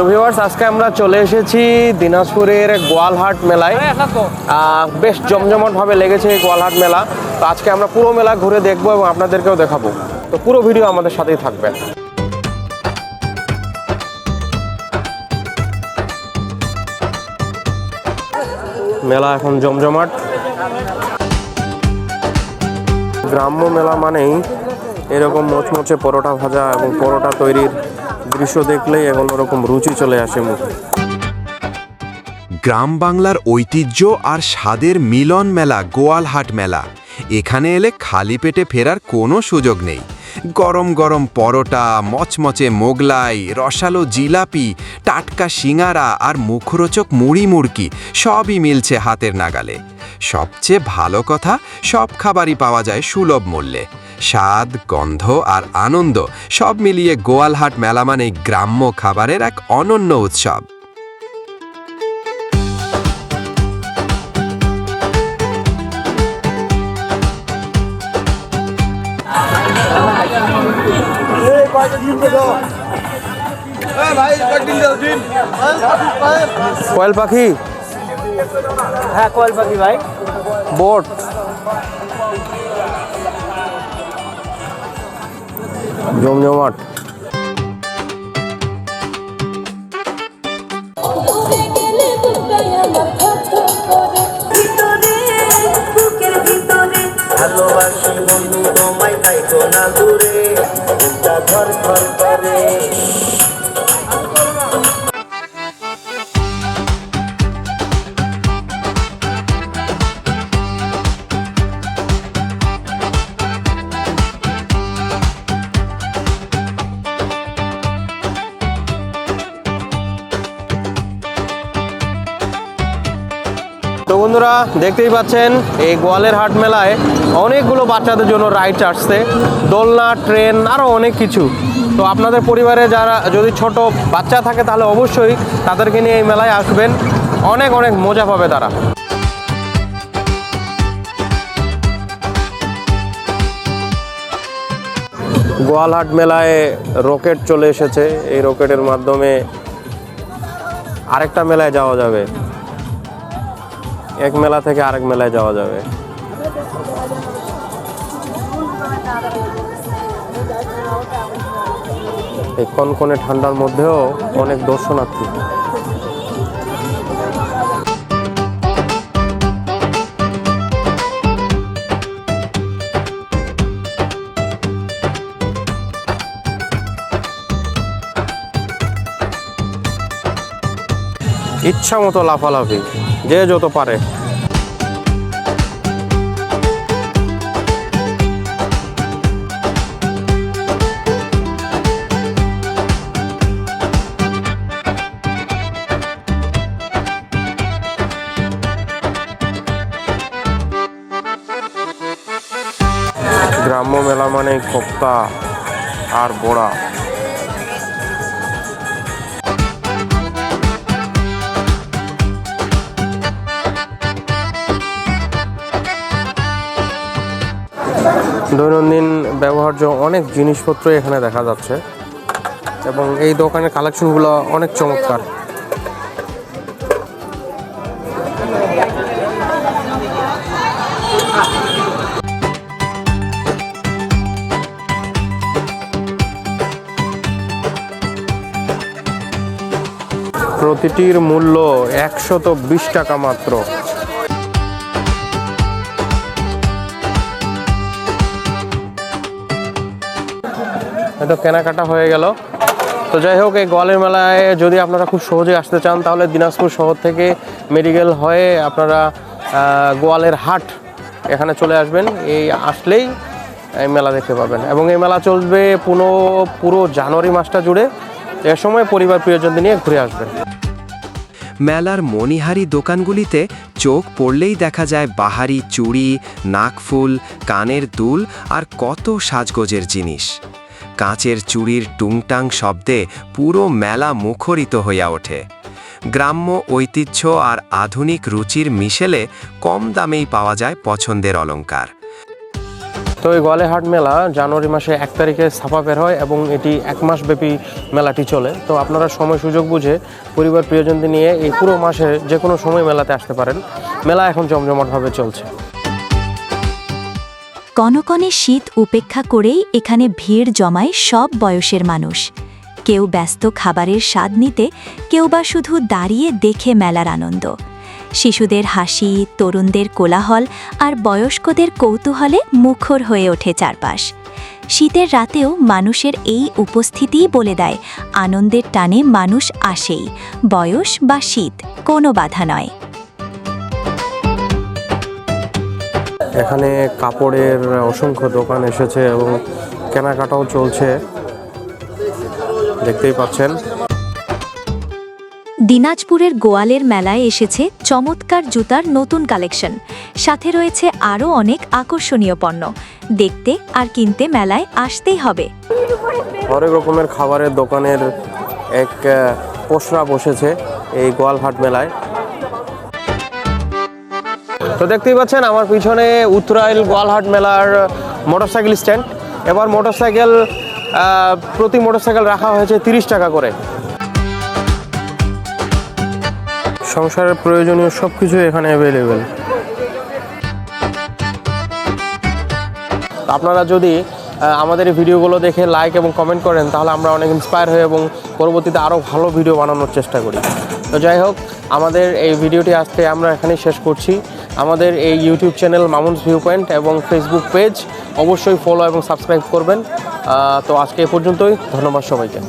তো ভিউয়ার্স আজকে আমরা চলে এসেছি দিনাজপুরের গোয়ালহাট মেলায়। বেশ জমজমাটভাবে লেগেছে এই গোয়ালহাট মেলা। তো আজকে আমরা পুরো মেলা ঘুরে দেখব এবং আপনাদেরকেও দেখাবো। তো পুরো ভিডিও আমাদের সাথেই থাকবে মেলা এখন জমজমাট। গ্রাম্য মেলা মানেই এরকম মোচমোচে পরোটা ভাজা এবং পরোটা তৈরির দৃশ্য দেখলেই এখন ওরকম রুচি চলে আসে মুখে। গ্রাম বাংলার ঐতিহ্য আর স্বাদের মিলন মেলা, গোয়ালহাট মেলা। এখানে এলে খালি পেটে ফেরার কোনো সুযোগ নেই। গরম গরম পরোটা, মচমচে মোগলাই, রসালো জিলাপি, টাটকা সিঙারা আর মুখরোচক মুড়ি মুড়কি সবই মিলছে হাতের নাগালে। সবচেয়ে ভালো কথা, সব খাবারই পাওয়া যায় সুলভ মূল্যে। স্বাদ গন্ধ আর আনন্দ সব মিলিয়ে গোয়ালহাট মেলা মানে গ্রাম্য খাবারের এক অনন্য উৎসব। কয়েল পাখি? হ্যাঁ কোয়েল পাখি ভাই। বোট। ভিতরে ভালোবাসি বন্ধু তোমায় তাই তো না দূরে ঘর ধর করে। বন্ধুরা, দেখতেই পাচ্ছেন, এই গোয়ালের হাট মেলায় অনেকগুলো বাচ্চাদের জন্য রাইডস আসছে, দোলনা ট্রেন আরও অনেক কিছু। তো আপনাদের পরিবারে যারা যদি ছোট বাচ্চা থাকে, তাহলে অবশ্যই তাদেরকে নিয়ে এই মেলায় আসবেন। অনেক অনেক মজা পাবে তারা। গোয়ালহাট মেলায় রকেট চলে এসেছে। এই রকেটের মাধ্যমে আরেকটা মেলায় যাওয়া যাবে। এক মেলা থেকে আরেক মেলায় যাওয়া যাবে। এই কনকনে ঠান্ডার মধ্যেও অনেক দর্শনার্থী। ইচ্ছা মতো লাফালাফি যে যত পারে। গ্রাম্য মেলা মানে কোপ্তা আর বড়া। দৈনন্দিন ব্যবহার্য অনেক জিনিসপত্র এখানে দেখা যাচ্ছে। এবং এই দোকানের কালেকশনগুলো অনেক চমৎকার। প্রতিটির মূল্য একশত বিশ টাকা মাত্র। হয়তো কেনাকাটা হয়ে গেল। তো যাই হোক, এই গোয়ালের মেলায় যদি আপনারা খুব সহজে আসতে চান, তাহলে দিনাজপুর শহর থেকে মেডিকেল হয়ে আপনারা গোয়ালের হাট এখানে চলে আসবেন। এই আসলেই এই মেলা দেখতে পাবেন। এবং এই মেলা চলবে পুরো পুরো জানুয়ারি মাসটা জুড়ে। এ সময় পরিবার প্রিয়জনদের নিয়ে ঘুরে আসবেন। মেলার মণিহারি দোকানগুলিতে চোখ পড়লেই দেখা যায় বাহারি চুড়ি, নাকফুল, কানের দুল আর কত সাজগোজের জিনিস। কাঁচের চুড়ির টুংটাং শব্দে পুরো মেলা মুখরিত হইয়া ওঠে। গ্রাম্য ঐতিহ্য আর আধুনিক রুচির মিশেলে কম দামেই পাওয়া যায় পছন্দের অলংকার। তো এই গোয়ালেহাট মেলা জানুয়ারি মাসে এক তারিখে ছাপা বের হয় এবং এটি এক মাস ব্যাপী মেলাটি চলে। তো আপনারা সময় সুযোগ বুঝে পরিবার প্রিয়জনদের নিয়ে এই পুরো মাসে যে কোনো সময় মেলাতে আসতে পারেন। মেলা এখন জমজমাটভাবে চলছে। কনকনে শীত উপেক্ষা করেই এখানে ভিড় জমায় সব বয়সের মানুষ। কেউ ব্যস্ত খাবারের স্বাদ নিতে, কেউ বা শুধু দাঁড়িয়ে দেখে মেলার আনন্দ। শিশুদের হাসি, তরুণদের কোলাহল আর বয়স্কদের কৌতূহলে মুখর হয়ে ওঠে চারপাশ। শীতের রাতেও মানুষের এই উপস্থিতিই বলে দেয়, আনন্দের টানে মানুষ আসেই, বয়স বা শীত কোনো বাধা নয়। এখানে কাপড়ের অসংখ্য দোকান এসেছে এবং কেনাকাটাও চলছে। দেখতেই পাচ্ছেন। দিনাজপুরের গোয়ালের মেলায় এসেছে চমৎকার জুতার নতুন কালেকশন। সাথে রয়েছে আরও অনেক আকর্ষণীয় পণ্য। দেখতে আর কিনতে মেলায় আসতেই হবে। হরেক রকমের খাবারের দোকানের এক পসরা বসেছে এই গোয়ালহাট মেলায়। তো দেখতেই পাচ্ছেন আমার পিছনে উত্তরাইল গোয়ালহাট মেলার মোটরসাইকেল স্ট্যান্ড। এবার মোটরসাইকেল প্রতি মোটরসাইকেল রাখা হয়েছে তিরিশ টাকা করে। সংসারের প্রয়োজনীয় সব কিছু এখানে অ্যাভেলেবেল আপনারা যদি আমাদের এই ভিডিওগুলো দেখে লাইক এবং কমেন্ট করেন তাহলে আমরা অনেক ইন্সপায়ার হই এবং পরবর্তীতে আরও ভালো ভিডিও বানানোর চেষ্টা করি। তো যাই হোক আমাদের এই ভিডিওটি আজকে আমরা এখানেই শেষ করছি। আমাদের এই YouTube channel Mamuns view point এবং ফেসবুক পেজ অবশ্যই ফলো এবং সাবস্ক্রাইব করবেন। তো আজকে এ পর্যন্তই। ধন্যবাদ সবাইকে।